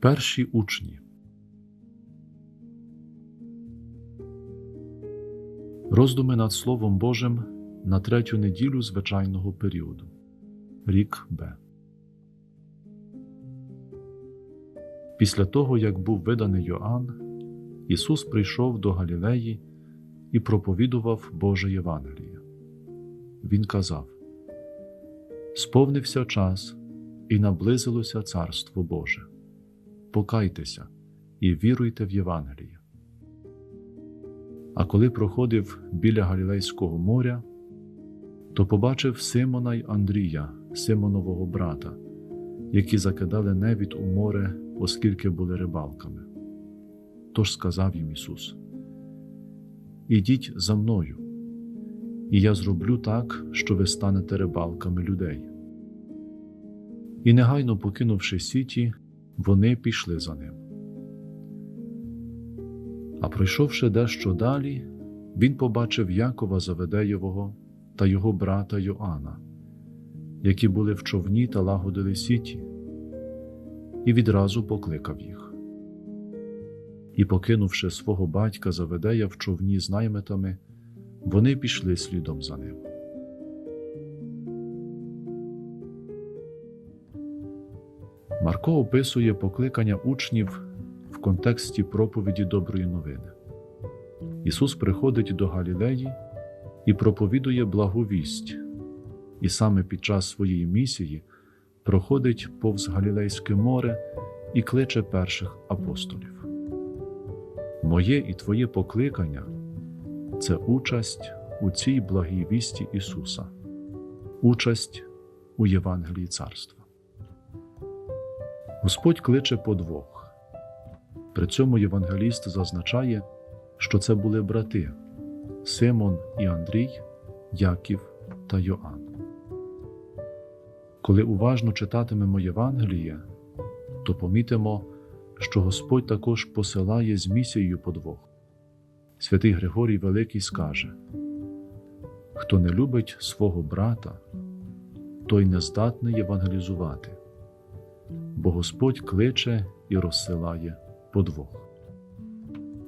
Перші учні. Роздуми над Словом Божим на третю неділю звичайного періоду. Рік Б. Після того, як був виданий Йоанн, Ісус прийшов до Галілеї і проповідував Боже Євангеліє. Він казав: Сповнився час і наблизилося Царство Боже. Покайтеся і віруйте в Євангеліє. А коли проходив біля Галілейського моря, то побачив Симона й Андрія, Симонового брата, які закидали невід у море, оскільки були рибалками. Тож сказав їм Ісус: Ідіть за мною, і я зроблю так, що ви станете рибалками людей. І негайно покинувши сіті, вони пішли за ним. А пройшовши дещо далі, він побачив Якова Заведеєвого та його брата Йоанна, які були в човні та лагодили сіті, і відразу покликав їх. І, покинувши свого батька Заведея в човні з наймитами, вони пішли слідом за ним. Марко описує покликання учнів в контексті проповіді доброї новини. Ісус приходить до Галілеї і проповідує благовість, і саме під час своєї місії проходить повз Галілейське море і кличе перших апостолів. Моє і Твоє покликання це участь у цій благій вісті Ісуса, участь у Євангелії Царства. Господь кличе по двох. При цьому євангеліст зазначає, що це були брати Симон і Андрій, Яків та Йоанн. Коли уважно читатимемо Євангеліє, то помітимо, що Господь також посилає з місією по двох. Святий Григорій Великий скаже: Хто не любить свого брата, той не здатний євангелізувати бо Господь кличе і розсилає по двох.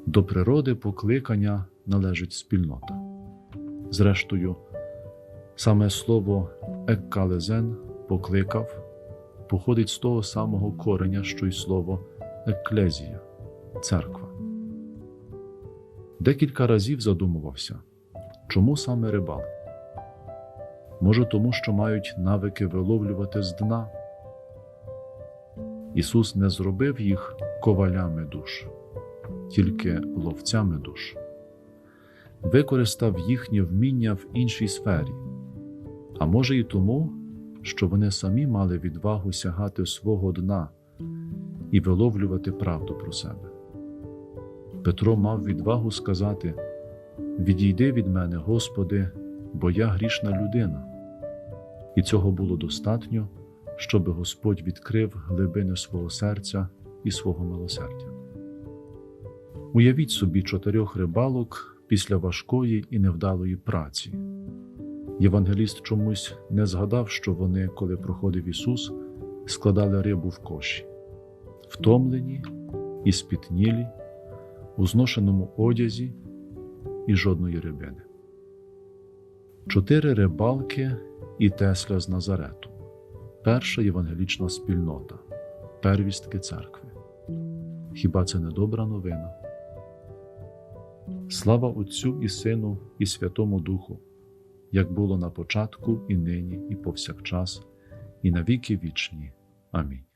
До природи покликання належить спільнота. Зрештою, саме слово еккалезен покликав походить з того самого кореня, що й слово еклезія церква. Декілька разів задумувався, чому саме рибал? Може, тому що мають навики виловлювати з дна. Ісус не зробив їх ковалями душ, тільки ловцями душ, використав їхнє вміння в іншій сфері, а може і тому, що вони самі мали відвагу сягати свого дна і виловлювати правду про себе. Петро мав відвагу сказати: Відійди від мене, Господи, бо я грішна людина, і цього було достатньо щоб Господь відкрив глибини свого серця і свого милосердя. Уявіть собі чотирьох рибалок після важкої і невдалої праці. Євангеліст чомусь не згадав, що вони, коли проходив Ісус, складали рибу в коші, втомлені і спітнілі, у зношеному одязі і жодної рибини. Чотири рибалки і Тесля з Назарету перша євангелічна спільнота, первістки церкви. Хіба це не добра новина? Слава Отцю і Сину, і Святому Духу, як було на початку, і нині, і повсякчас, і на віки вічні. Амінь.